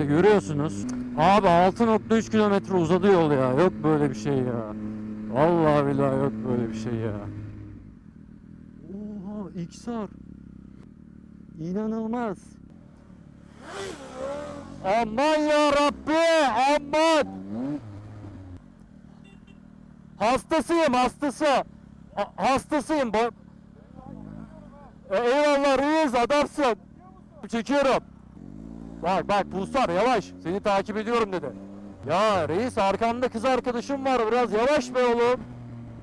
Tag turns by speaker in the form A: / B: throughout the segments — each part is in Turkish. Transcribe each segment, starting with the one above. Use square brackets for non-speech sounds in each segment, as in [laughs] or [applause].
A: işte görüyorsunuz. Abi 6.3 kilometre uzadı yol ya. Yok böyle bir şey ya. Vallahi billahi yok böyle bir şey ya. Oha XR. İnanılmaz. Aman ya Rabbi aman. Hastasıyım hastası. Ha- hastasıyım. E, eyvallah reis adamsın. Çekiyorum. Bak bak Pulsar yavaş. Seni takip ediyorum dedi. Ya reis arkanda kız arkadaşım var biraz yavaş be oğlum.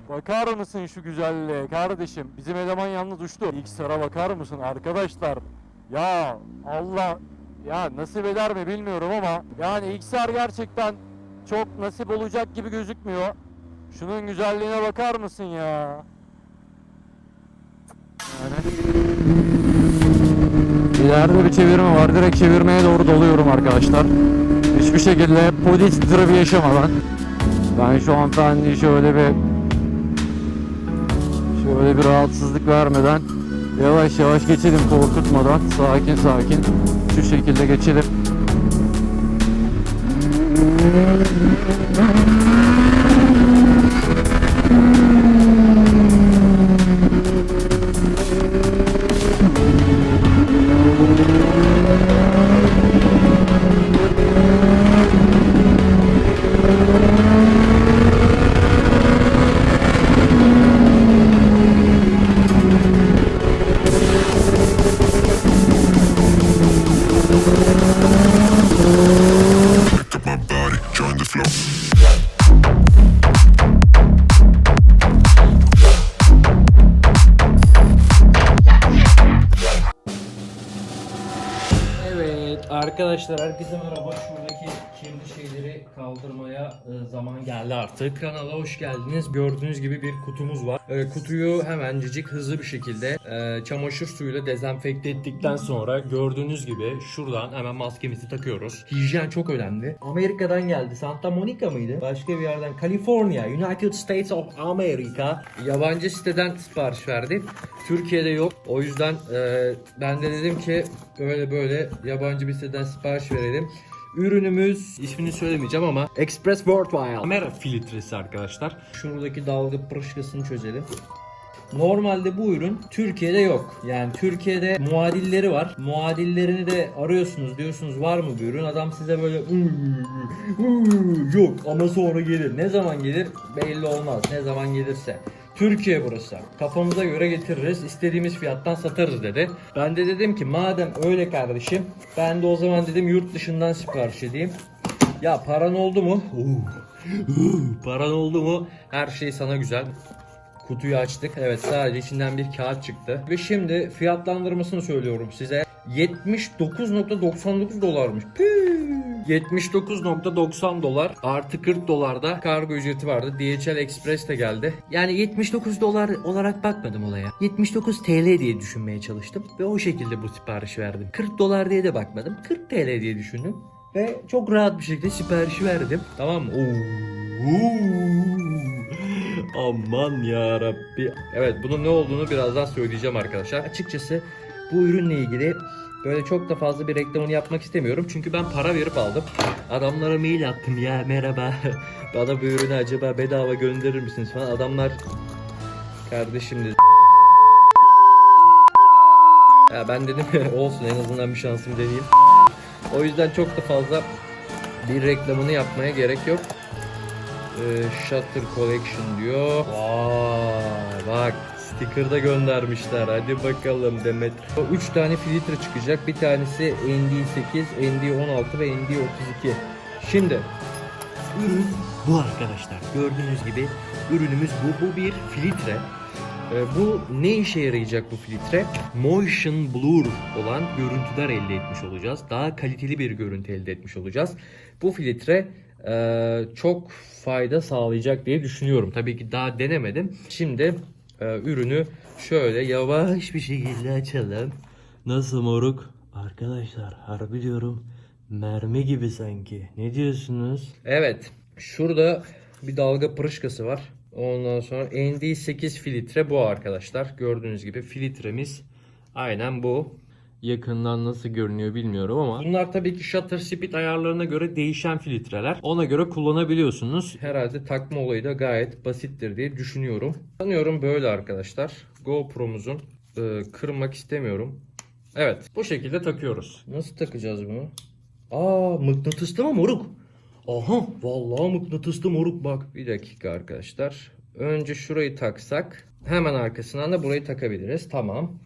A: Bakar mısın şu güzelliğe kardeşim? Bizim eleman yalnız uçtu. İlk sıra bakar mısın arkadaşlar? Ya Allah ya nasip eder mi bilmiyorum ama yani İksar gerçekten çok nasip olacak gibi gözükmüyor. Şunun güzelliğine bakar mısın ya? Yani İleride bir çevirme var. Direkt çevirmeye doğru doluyorum arkadaşlar. Hiçbir şekilde polis trafik yaşamadan. Ben şu hanımefendiye şöyle bir şöyle bir rahatsızlık vermeden yavaş yavaş geçelim korkutmadan. Sakin sakin şu şekilde geçelim.
B: Arkadaşlar herkese merhaba. Şuradaki kirli şeyleri kaldırmaya e, zaman geldi artık. Kanala hoş geldiniz. Gördüğünüz gibi bir kutumuz var. E, kutuyu hemencik hızlı bir şekilde e, çamaşır suyuyla dezenfekte ettikten sonra gördüğünüz gibi şuradan hemen maskemizi takıyoruz. Hijyen çok önemli. Amerika'dan geldi. Santa Monica mıydı? Başka bir yerden. California, United States of America. Yabancı siteden sipariş verdi. Türkiye'de yok. O yüzden e, ben de dedim ki böyle böyle yabancı bir siteden sipariş verelim. Ürünümüz ismini söylemeyeceğim ama Express Worldwide kamera filtresi arkadaşlar. Şuradaki dalga pırışkasını çözelim. Normalde bu ürün Türkiye'de yok. Yani Türkiye'de muadilleri var. Muadillerini de arıyorsunuz diyorsunuz var mı bu ürün? Adam size böyle yok ama sonra gelir. Ne zaman gelir belli olmaz. Ne zaman gelirse. Türkiye burası. Kafamıza göre getiririz. istediğimiz fiyattan satarız dedi. Ben de dedim ki madem öyle kardeşim ben de o zaman dedim yurt dışından sipariş edeyim. Ya paran oldu mu? [laughs] paran oldu mu? Her şey sana güzel. Kutuyu açtık. Evet sadece içinden bir kağıt çıktı. Ve şimdi fiyatlandırmasını söylüyorum size. 79.99 dolarmış. Püh. 79.90 dolar artı 40 dolarda kargo ücreti vardı. DHL Express de geldi. Yani 79 dolar olarak bakmadım olaya. 79 TL diye düşünmeye çalıştım ve o şekilde bu sipariş verdim. 40 dolar diye de bakmadım. 40 TL diye düşündüm ve çok rahat bir şekilde siparişi verdim. Tamam mı? Oo. Aman ya Rabbi. Evet bunun ne olduğunu birazdan söyleyeceğim arkadaşlar. Açıkçası bu ürünle ilgili böyle çok da fazla bir reklamını yapmak istemiyorum. Çünkü ben para verip aldım. Adamlara mail attım ya merhaba. [laughs] Bana bu ürünü acaba bedava gönderir misiniz falan. Adamlar kardeşim dedi. Ya ben dedim [laughs] olsun en azından bir şansımı deneyeyim. O yüzden çok da fazla bir reklamını yapmaya gerek yok. Ee, Shutter Collection diyor. Vay bak sticker da göndermişler. Hadi bakalım Demet. 3 tane filtre çıkacak. Bir tanesi ND8, ND16 ve ND32. Şimdi ürün bu arkadaşlar. Gördüğünüz gibi ürünümüz bu. Bu bir filtre. Ee, bu ne işe yarayacak bu filtre? Motion blur olan görüntüler elde etmiş olacağız. Daha kaliteli bir görüntü elde etmiş olacağız. Bu filtre e, çok fayda sağlayacak diye düşünüyorum. Tabii ki daha denemedim. Şimdi e, ürünü şöyle yavaş bir şekilde açalım. Nasıl moruk? Arkadaşlar harbi diyorum mermi gibi sanki. Ne diyorsunuz? Evet. Şurada bir dalga pırışkası var. Ondan sonra ND8 filtre bu arkadaşlar. Gördüğünüz gibi filtremiz aynen bu. Yakından nasıl görünüyor bilmiyorum ama bunlar tabii ki shutter speed ayarlarına göre değişen filtreler. Ona göre kullanabiliyorsunuz. Herhalde takma olayı da gayet basittir diye düşünüyorum. Sanıyorum böyle arkadaşlar. GoPro'muzun e, kırmak istemiyorum. Evet bu şekilde takıyoruz. Nasıl takacağız bunu? Aa mıknatıslı mı moruk? Aha vallahi mıknatıslı moruk bak. Bir dakika arkadaşlar. Önce şurayı taksak hemen arkasından da burayı takabiliriz. Tamam.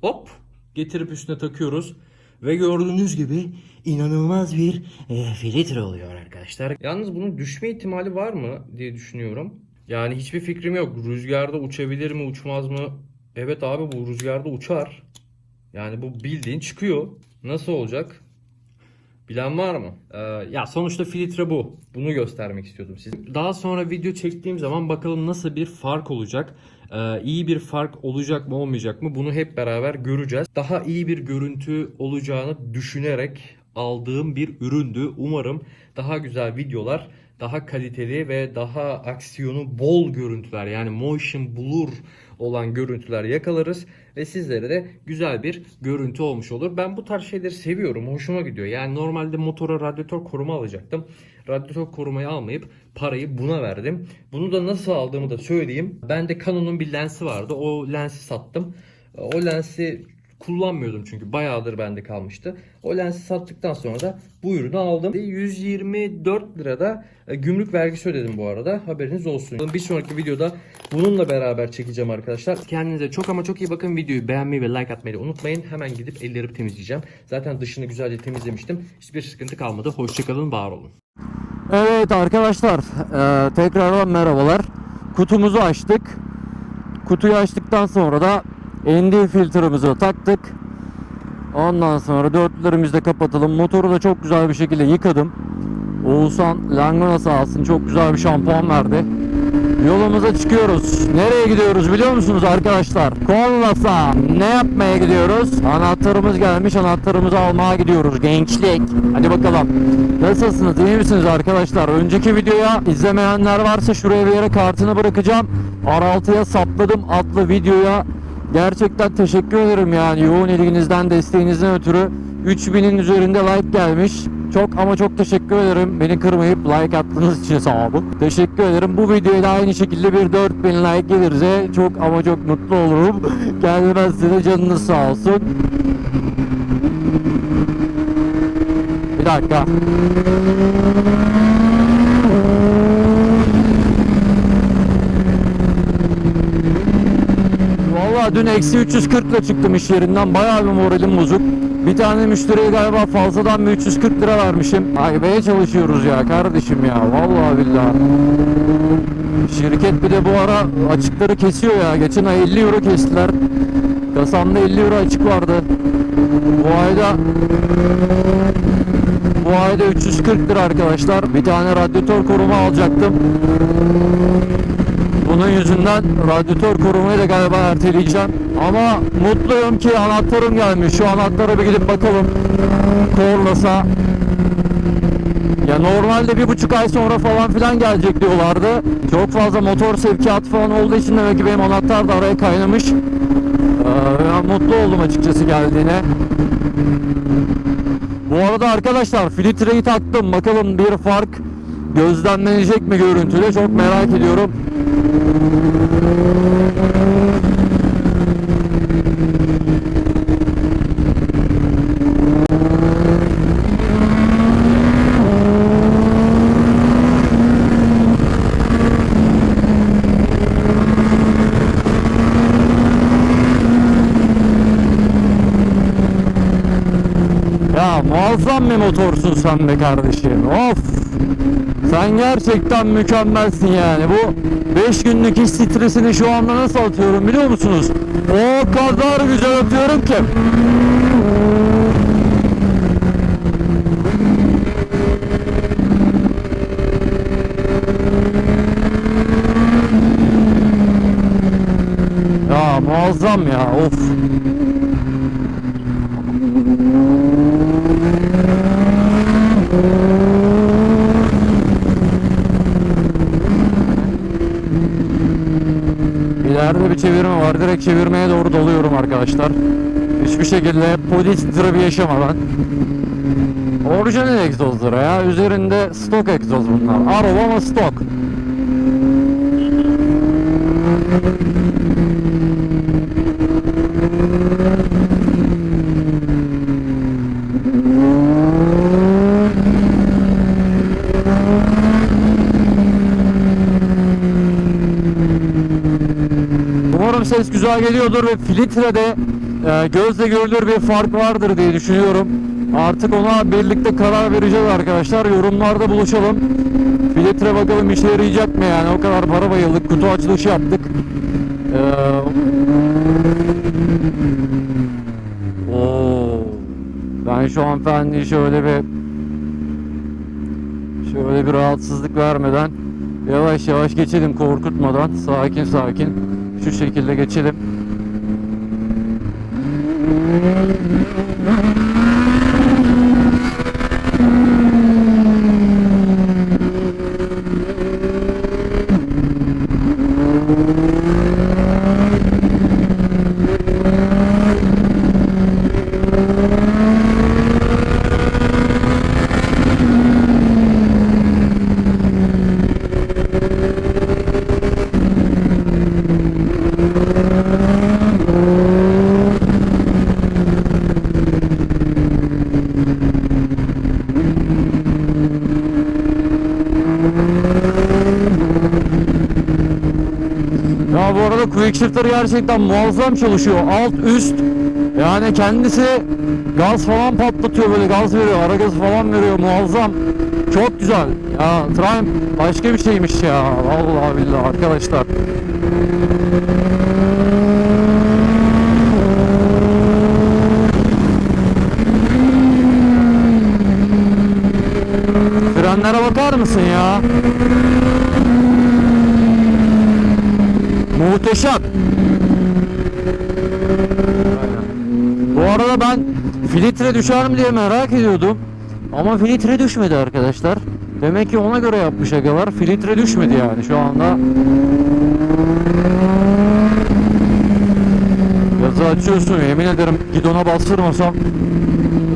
B: Hop getirip üstüne takıyoruz. Ve gördüğünüz gibi inanılmaz bir e, filtre oluyor arkadaşlar. Yalnız bunun düşme ihtimali var mı diye düşünüyorum. Yani hiçbir fikrim yok. Rüzgarda uçabilir mi uçmaz mı? Evet abi bu rüzgarda uçar. Yani bu bildiğin çıkıyor. Nasıl olacak? Bilen var mı? Ee, ya sonuçta filtre bu. Bunu göstermek istiyordum size. Daha sonra video çektiğim zaman bakalım nasıl bir fark olacak. Ee, iyi bir fark olacak mı olmayacak mı? Bunu hep beraber göreceğiz. Daha iyi bir görüntü olacağını düşünerek aldığım bir üründü. Umarım daha güzel videolar, daha kaliteli ve daha aksiyonu bol görüntüler yani motion blur olan görüntüler yakalarız ve sizlere de güzel bir görüntü olmuş olur. Ben bu tarz şeyleri seviyorum. Hoşuma gidiyor. Yani normalde motora radyatör koruma alacaktım. Radyatör korumayı almayıp parayı buna verdim. Bunu da nasıl aldığımı da söyleyeyim. Bende Canon'un bir lensi vardı. O lensi sattım. O lensi kullanmıyordum çünkü bayağıdır bende kalmıştı. O lensi sattıktan sonra da bu ürünü aldım. 124 lirada e, gümrük vergisi ödedim bu arada. Haberiniz olsun. Bir sonraki videoda bununla beraber çekeceğim arkadaşlar. Kendinize çok ama çok iyi bakın. Videoyu beğenmeyi ve like atmayı unutmayın. Hemen gidip ellerimi temizleyeceğim. Zaten dışını güzelce temizlemiştim. Hiçbir sıkıntı kalmadı. Hoşçakalın, var olun.
A: Evet arkadaşlar eee, tekrardan merhabalar. Kutumuzu açtık. Kutuyu açtıktan sonra da ND filtremizi taktık. Ondan sonra dörtlerimizi de kapatalım. Motoru da çok güzel bir şekilde yıkadım. Oğuzhan Langona sağ olsun çok güzel bir şampuan verdi. Yolumuza çıkıyoruz. Nereye gidiyoruz biliyor musunuz arkadaşlar? Konlasa. Ne yapmaya gidiyoruz? Anahtarımız gelmiş. Anahtarımızı almaya gidiyoruz. Gençlik. Hadi bakalım. Nasılsınız? İyi misiniz arkadaşlar? Önceki videoya izlemeyenler varsa şuraya bir yere kartını bırakacağım. R6'ya sapladım adlı videoya. Gerçekten teşekkür ederim yani yoğun ilginizden, desteğinizden ötürü 3000'in üzerinde like gelmiş. Çok ama çok teşekkür ederim. Beni kırmayıp like attığınız için sağ olun. Teşekkür ederim. Bu videoya da aynı şekilde bir 4000 like gelirse çok ama çok mutlu olurum. [laughs] Gelmezse de canınız sağ olsun. Bir dakika. Vallahi dün eksi 340 ile çıktım iş yerinden. Bayağı bir moralim bozuk. Bir tane müşteriye galiba fazladan bir 340 lira vermişim. Aybeye çalışıyoruz ya kardeşim ya. Vallahi billahi. Şirket bir de bu ara açıkları kesiyor ya. Geçen ay 50 euro kestiler. Kasamda 50 euro açık vardı. Bu ayda bu ayda 340 lira arkadaşlar. Bir tane radyatör koruma alacaktım. Bunun yüzünden radyatör korumayı da galiba erteleyeceğim. Ama mutluyum ki anahtarım gelmiş. Şu anahtara bir gidip bakalım. Korlasa. Ya normalde bir buçuk ay sonra falan filan gelecek diyorlardı. Çok fazla motor sevkiyatı falan olduğu için demek ki benim anahtar da araya kaynamış. Ee, mutlu oldum açıkçası geldiğine. Bu arada arkadaşlar filtreyi taktım. Bakalım bir fark gözlemlenecek mi görüntüde çok merak ediyorum. Muazzam bir motorsun sen be kardeşim. Of. Sen gerçekten mükemmelsin yani. Bu 5 günlük iş stresini şu anda nasıl atıyorum biliyor musunuz? O kadar güzel atıyorum ki. Ya muazzam ya of. İleride bir çevirme var. Direkt çevirmeye doğru doluyorum arkadaşlar. Hiçbir şekilde polis tırı yaşamadan. Orijinal egzozlar ya. Üzerinde stok egzoz bunlar. Araba ama stok. Umarım ses güzel geliyordur ve filtrede e, gözle görülür bir fark vardır diye düşünüyorum. Artık ona birlikte karar vereceğiz arkadaşlar. Yorumlarda buluşalım. Filtre bakalım işe yarayacak mı yani? O kadar para bayıldık, kutu açılışı yaptık. Ee, Oo. Ben şu hanımefendiye şöyle bir şöyle bir rahatsızlık vermeden yavaş yavaş geçelim korkutmadan sakin sakin şu şekilde geçelim. Ya Shifter gerçekten muazzam çalışıyor. Alt üst yani kendisi gaz falan patlatıyor böyle gaz veriyor, ara gaz falan veriyor muazzam. Çok güzel. Ya Triumph başka bir şeymiş ya. Vallahi billahi arkadaşlar. Frenlere bakar mısın ya? Muhteşem. Bu arada ben filtre düşer mi diye merak ediyordum. Ama filtre düşmedi arkadaşlar. Demek ki ona göre yapmış agalar. Filtre düşmedi yani şu anda. Gazı açıyorsun yemin ederim gidona bastırmasam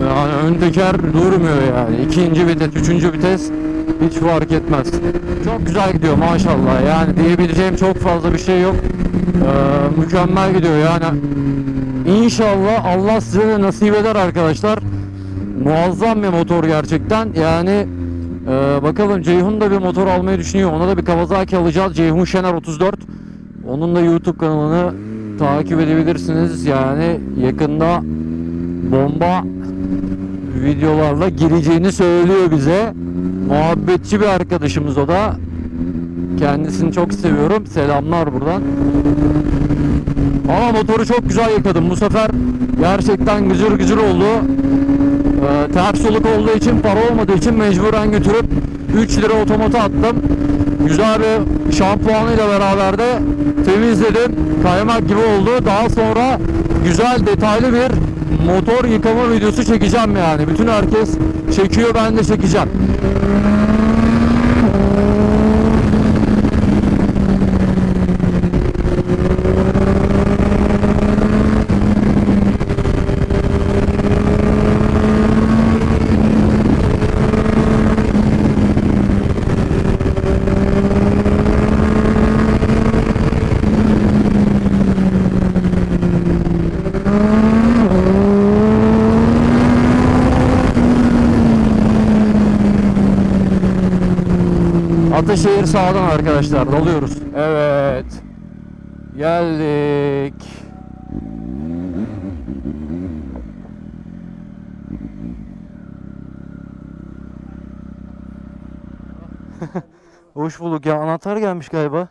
A: yani ön teker durmuyor yani. İkinci vites, üçüncü vites hiç fark etmez. Çok güzel gidiyor maşallah. Yani diyebileceğim çok fazla bir şey yok. Ee, mükemmel gidiyor yani. İnşallah Allah size de nasip eder arkadaşlar. Muazzam bir motor gerçekten. Yani e, bakalım Ceyhun da bir motor almayı düşünüyor. Ona da bir Kawasaki alacağız. Ceyhun Şener 34. Onun da YouTube kanalını takip edebilirsiniz. Yani yakında bomba videolarla gireceğini söylüyor bize. Muhabbetçi bir arkadaşımız o da. Kendisini çok seviyorum. Selamlar buradan. Ama motoru çok güzel yıkadım. Bu sefer gerçekten gücür gücür oldu. Ee, ters soluk olduğu için para olmadığı için mecburen götürüp 3 lira otomata attım. Güzel bir şampuanıyla beraber de temizledim. Kaymak gibi oldu. Daha sonra güzel detaylı bir motor yıkama videosu çekeceğim yani. Bütün herkes çekiyor ben de çekeceğim. Ataşehir sağdan arkadaşlar dalıyoruz. Evet. Geldik. Hoş bulduk ya anahtar gelmiş galiba.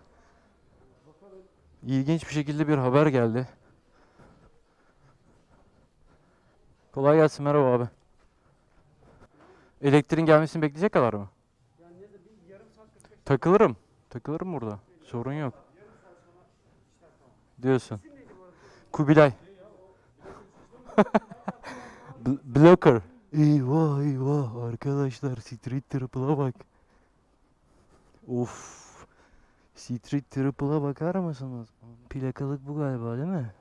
A: İlginç bir şekilde bir haber geldi. Kolay gelsin merhaba abi. Elektriğin gelmesini bekleyecek kadar mı? Takılırım. Takılırım burada. Sorun yok. Diyorsun. Kubilay. [laughs] Blocker. Eyvah eyvah arkadaşlar Street Triple'a bak. Of. Street Triple'a bakar mısınız? Plakalık bu galiba değil mi?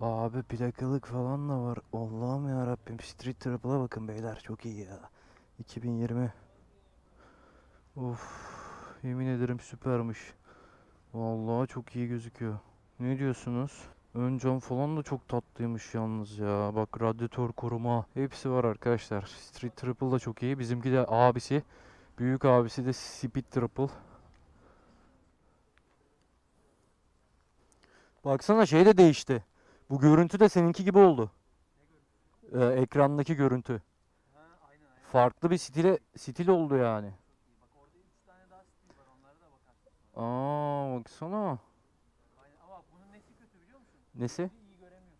A: Abi plakalık falan da var. Allah'ım ya Rabbim. Street Triple'a bakın beyler. Çok iyi ya. 2020. Of. Yemin ederim süpermiş. Vallahi çok iyi gözüküyor. Ne diyorsunuz? Ön cam falan da çok tatlıymış yalnız ya. Bak radyatör koruma. Hepsi var arkadaşlar. Street Triple da çok iyi. Bizimki de abisi. Büyük abisi de Speed Triple. Baksana şey de değişti. Bu görüntü de seninki gibi oldu. Ee, ekrandaki görüntü. Farklı bir stile stil oldu yani. Aa baksana.
C: Ama bunun nesi kötü biliyor musun?
A: Nesi?
C: iyi göremiyorsun.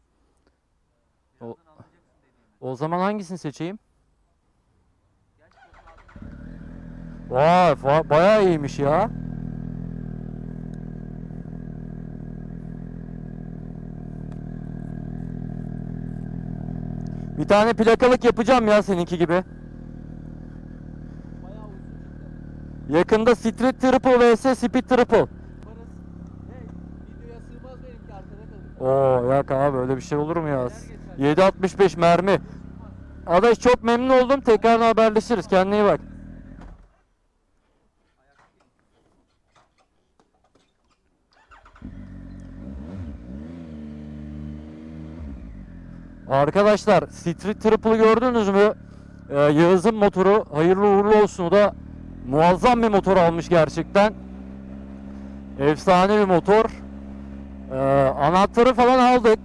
A: O-
C: anlayacaksın dediğimi.
A: O zaman hangisini seçeyim? Vay bayağı iyiymiş ya. Bir tane plakalık yapacağım ya seninki gibi. Yakında Street Triple vs Speed Triple. Oo yok abi öyle bir şey olur mu ya?
C: Neler geçer?
A: 7.65 mermi. Adaş çok memnun oldum. Tekrar haberleşiriz. Kendine iyi bak. Arkadaşlar Street Triple'ı gördünüz mü? Ee, Yağız'ın motoru hayırlı uğurlu olsun. O da muazzam bir motor almış gerçekten. Efsane bir motor. Ee, anahtarı falan aldık.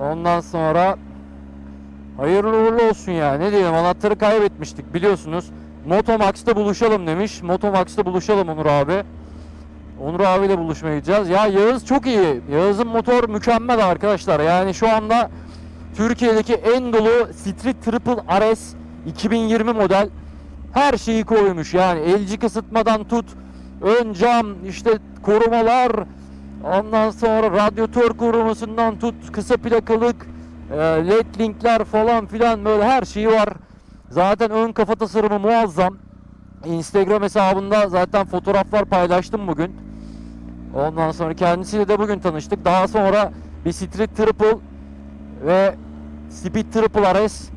A: Ondan sonra hayırlı uğurlu olsun ya. Ne diyelim anahtarı kaybetmiştik biliyorsunuz. Motomax'ta buluşalım demiş. Motomax'ta buluşalım Onur abi. Onur abiyle buluşmaya gideceğiz. Ya Yağız çok iyi. Yağız'ın motor mükemmel arkadaşlar. Yani şu anda Türkiye'deki en dolu Street Triple RS 2020 model her şeyi koymuş. Yani elci ısıtmadan tut, ön cam, işte korumalar, ondan sonra radyatör korumasından tut, kısa plakalık, e, led linkler falan filan böyle her şeyi var. Zaten ön kafa tasarımı muazzam. Instagram hesabında zaten fotoğraflar paylaştım bugün. Ondan sonra kendisiyle de bugün tanıştık. Daha sonra bir Street Triple ve Speed Triple RS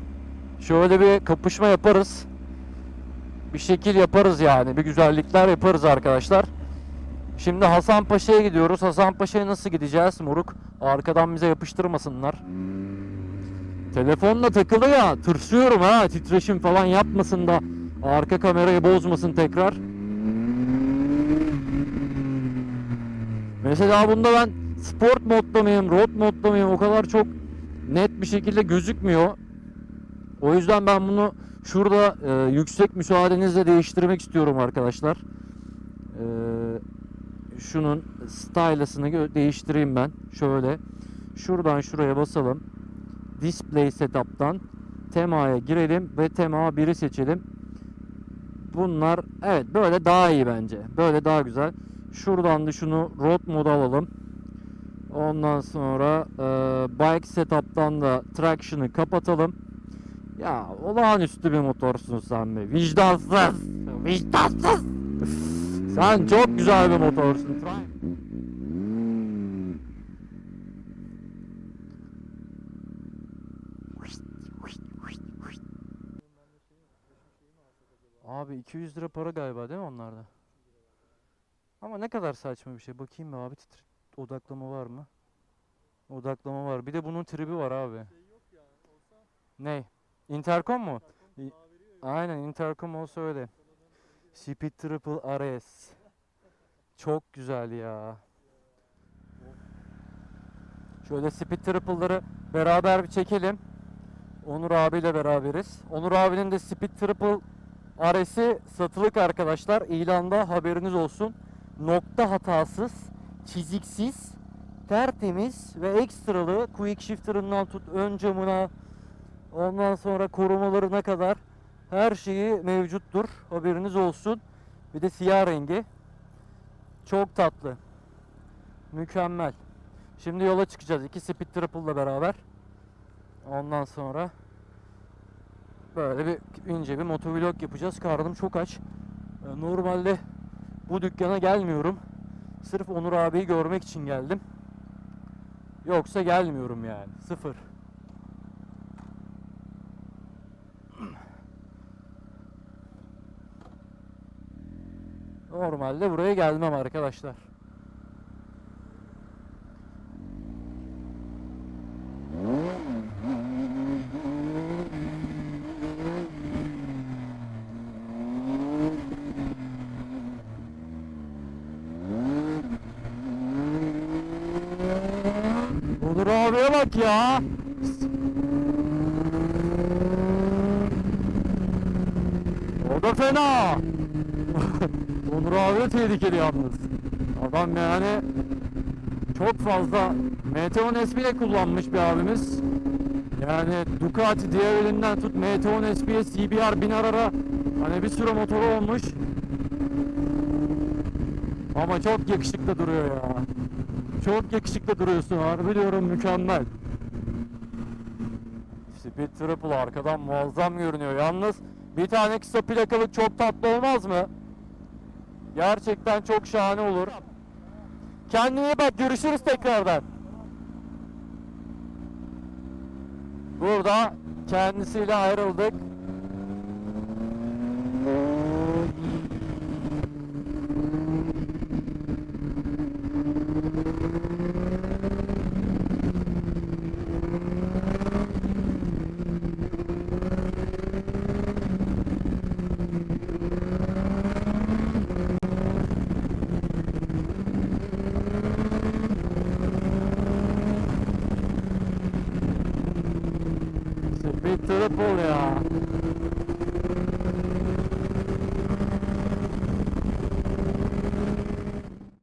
A: şöyle bir kapışma yaparız. Bir şekil yaparız yani. Bir güzellikler yaparız arkadaşlar. Şimdi Hasan Paşa'ya gidiyoruz. Hasan Paşa'ya nasıl gideceğiz moruk? Arkadan bize yapıştırmasınlar. Telefonla takılı ya. Tırsıyorum ha. Titreşim falan yapmasın da arka kamerayı bozmasın tekrar. Mesela bunda ben sport modda mıyım, road modda mıyım o kadar çok net bir şekilde gözükmüyor. O yüzden ben bunu şurada e, yüksek müsaadenizle değiştirmek istiyorum arkadaşlar. E, şunun stylus'ını değiştireyim ben. Şöyle. Şuradan şuraya basalım. Display setup'tan temaya girelim ve tema 1'i seçelim. Bunlar evet böyle daha iyi bence. Böyle daha güzel. Şuradan da şunu road moda alalım. Ondan sonra e, bike setup'tan da traction'ı kapatalım. Ya olağanüstü bir motorsun sen be. Vicdansız. Vicdansız. sen çok güzel bir motorsun. Tri- Abi 200 lira para galiba değil mi onlarda? Ama ne kadar saçma bir şey. Bakayım mı abi titre odaklama var mı? Odaklama var. Bir de bunun tribi var abi. Ne? Intercom mu? Aynen intercom olsa öyle. Speed Triple RS. Çok güzel ya. Şöyle Speed Triple'ları beraber bir çekelim. Onur abiyle beraberiz. Onur abinin de Speed Triple RS'i satılık arkadaşlar. İlanda haberiniz olsun. Nokta hatasız, çiziksiz, tertemiz ve ekstralı quick shifter'ından tut ön camına ondan sonra korumalarına kadar her şeyi mevcuttur. Haberiniz olsun. Bir de siyah rengi. Çok tatlı. Mükemmel. Şimdi yola çıkacağız. İki Speed Triple'la beraber. Ondan sonra böyle bir ince bir motovlog yapacağız. Karnım çok aç. Ee, Normalde bu dükkana gelmiyorum. Sırf Onur abiyi görmek için geldim. Yoksa gelmiyorum yani. Sıfır. Normalde buraya gelmem arkadaşlar. Onur abiye bak ya. O da fena. De tehlikeli yalnız. Adam yani çok fazla Meteon SP'ye kullanmış bir abimiz. Yani Ducati diğer elinden tut Meteon SP'ye CBR 1000 arara hani bir sürü motoru olmuş. Ama çok yakışıklı duruyor ya. Çok yakışıklı duruyorsun harbi diyorum mükemmel. Speed Triple arkadan muazzam görünüyor. Yalnız bir tane kısa plakalık çok tatlı olmaz mı? Gerçekten çok şahane olur. Kendine iyi bak görüşürüz tekrardan. Burada kendisiyle ayrıldık. Speed Triple ya.